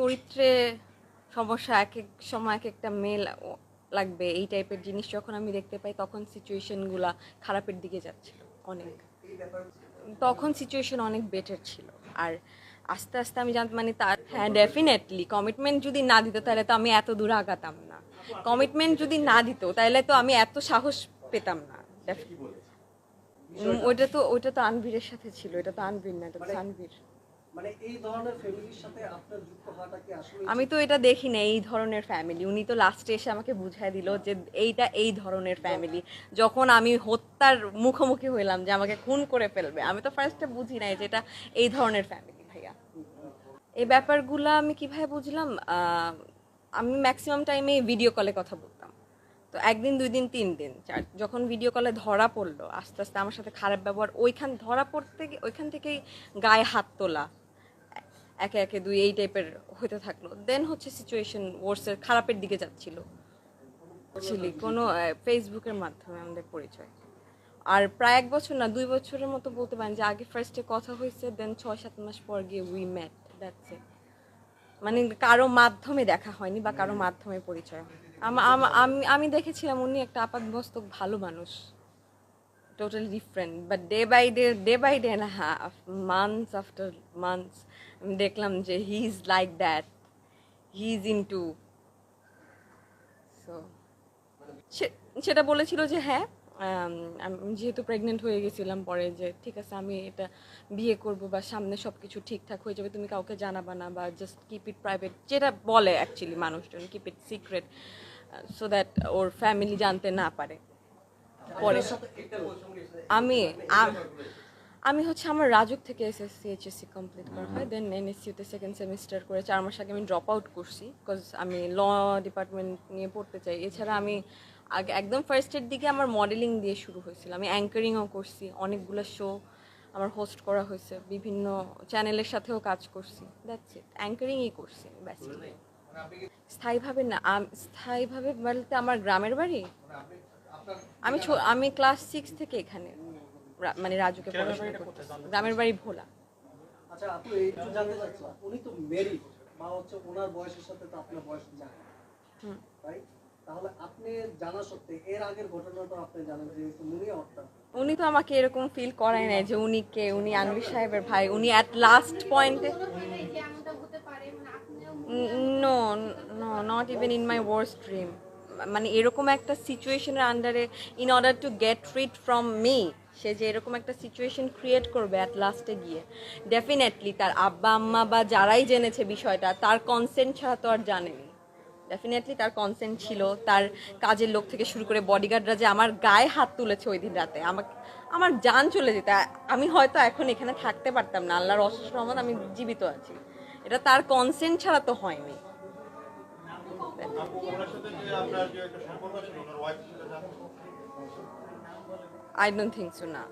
চরিত্রে সমস্যা এক এক সময় এক একটা মেল লাগবে। এই টাইপের জিনিস যখন আমি দেখতে পাই তখন সিচুয়েশনগুলা খারাপের দিকে যাচ্ছিল অনেক। তখন সিচুয়েশন অনেক বেটার ছিল। আর আস্তে আস্তে আমি জানতাম মানে তার হ্যাঁ ডেফিনেটলি কমিটমেন্ট যদি না দিত তাহলে তো আমি এত দূর আগাতাম না। কমিটমেন্ট যদি না দিত তাহলে তো আমি এত সাহস পেতাম না। ওইটা তো ওইটা তো আনবীরের সাথে ছিল এটা তো আনবীর না এটা তো আনবীর মানে আমি তো এটা দেখি না এই ধরনের ফ্যামিলি। উনি তো লাস্টে এসে আমাকে বুঝাই দিল যে এইটা এই ধরনের ফ্যামিলি। যখন আমি হত্যার মুখোমুখি হইলাম যে আমাকে খুন করে ফেলবে, আমি তো ফার্স্টে বুঝি নাই যে এটা এই ধরনের ফ্যামিলি, ভাইয়া। এই ব্যাপারগুলো আমি কীভাবে বুঝলাম? আমি ম্যাক্সিমাম টাইমে ভিডিও কলে কথা বলতাম। তো একদিন দুই দিন তিন দিন চার যখন ভিডিও কলে ধরা পড়ল, আস্তে আস্তে আমার সাথে খারাপ ব্যবহার, ওইখান ধরা পড়তে ওইখান থেকেই গায়ে হাত তোলা। একে একে দুই এই টাইপের হতে থাকল। দেন হচ্ছে সিচুয়েশন ওর্সের খারাপের দিকে যাচ্ছিল। ছিলি কোনো ফেসবুকের মাধ্যমে আমাদের পরিচয়। আর প্রায় এক বছর না, দুই বছরের মতো বলতে পারেন যে আগে ফার্স্টে কথা হয়েছে দেন ছয়, সাত মাস পর গিয়ে উই ম্যাট দ্যাটস ইট মানে কারও মাধ্যমে দেখা হয়নি বা কারও মাধ্যমে পরিচয় হয়নি। আম- আম- আমি আমি দেখেছিলাম উনি একটা আপাতমস্তক ভালো মানুষ। Totally different but day by day day by day না হাফ মান্থস আফটার মান্থস আমি দেখলাম যে he is like that he is too so সেটা বলেছিল যে হ্যাঁ আমি যেহেতু প্রেগনেন্ট হয়ে গেছিলাম পরে যে, ঠিক আছে, আমি এটা বিয়ে করব বা সামনে সব কিছু ঠিকঠাক হয়ে যাবে, তুমি কাউকে জানাবা না বা জাস্ট কিপ ইট প্রাইভেট যেটা বলে অ্যাকচুয়ালি মানুষজন keep it secret so that or family জানতে না পারে। পরে। আমি আমি হচ্ছে আমার রাজুক থেকে এসএসসি এইচএসসি কমপ্লিট করা হয় দেন এনএসসিউতে সেকেন্ড সেমিস্টার করে চার মাস আগে আমি ড্রপ আউট করছি বিকজ আমি ল ডিপার্টমেন্ট নিয়ে পড়তে চাই। এছাড়া আমি আগে একদম ফার্স্টের দিকে আমার মডেলিং দিয়ে শুরু হয়েছিল। আমি অ্যাঙ্কারিংও করছি, অনেকগুলো শো আমার হোস্ট করা হয়েছে, বিভিন্ন চ্যানেলের সাথেও কাজ করছি। দ্যাটস ইট অ্যাঙ্কারিংই করছি বেসিক্যালি স্থায়ীভাবে না স্থায়ীভাবে বলতে আমার গ্রামের বাড়ি? আমি ছো- আমি ক্লাস সিক্স থেকে এখানে মানে রাজুকে পড়াশোনা করতেছি। গ্রামের বাড়ি ভোলা। আচ্ছা আপু একটু জানতে চাচ্ছিলাম। উনি তো মেরিড বা হচ্ছে ওনার বয়সের সাথে তো আপনার বয়স যায়। তাই তাহলে আপনি জানা সত্ত্বে এর আগের ঘটনাটা আপনি জানেন যে উনি হত্যা উনি তো আমাকে এরকম ফিল করায় নাই যে উনি কে উনি আনবির সাহেবের ভাই উনি অ্যাট লাস্ট পয়েন্টে no no not even in my worst dream মানে এরকম একটা সিচুয়েশনের আন্ডারে in order to get rid from me সে যে এরকম একটা সিচুয়েশন ক্রিয়েট করবে অ্যাট লাস্টে গিয়ে। ডেফিনেটলি তার আব্বা, আম্মা বা যারাই জেনেছে বিষয়টা, তার কনসেন্ট ছাড়া তো আর জানেনি। ডেফিনেটলি তার কনসেন্ট ছিল, তার কাজের লোক থেকে শুরু করে বডিগার্ডরা যে আমার গায়ে হাত তুলেছে ওই দিন রাতে। আমাকে আমার যান চলে যেত। আমি হয়তো এখন এখানে থাকতে পারতাম না, আল্লাহর অশেষ রহমত আমি জীবিত আছি। এটা তার কনসেন্ট ছাড়া তো হয়নি। আই ডোন্ট থিঙ্ক সো না।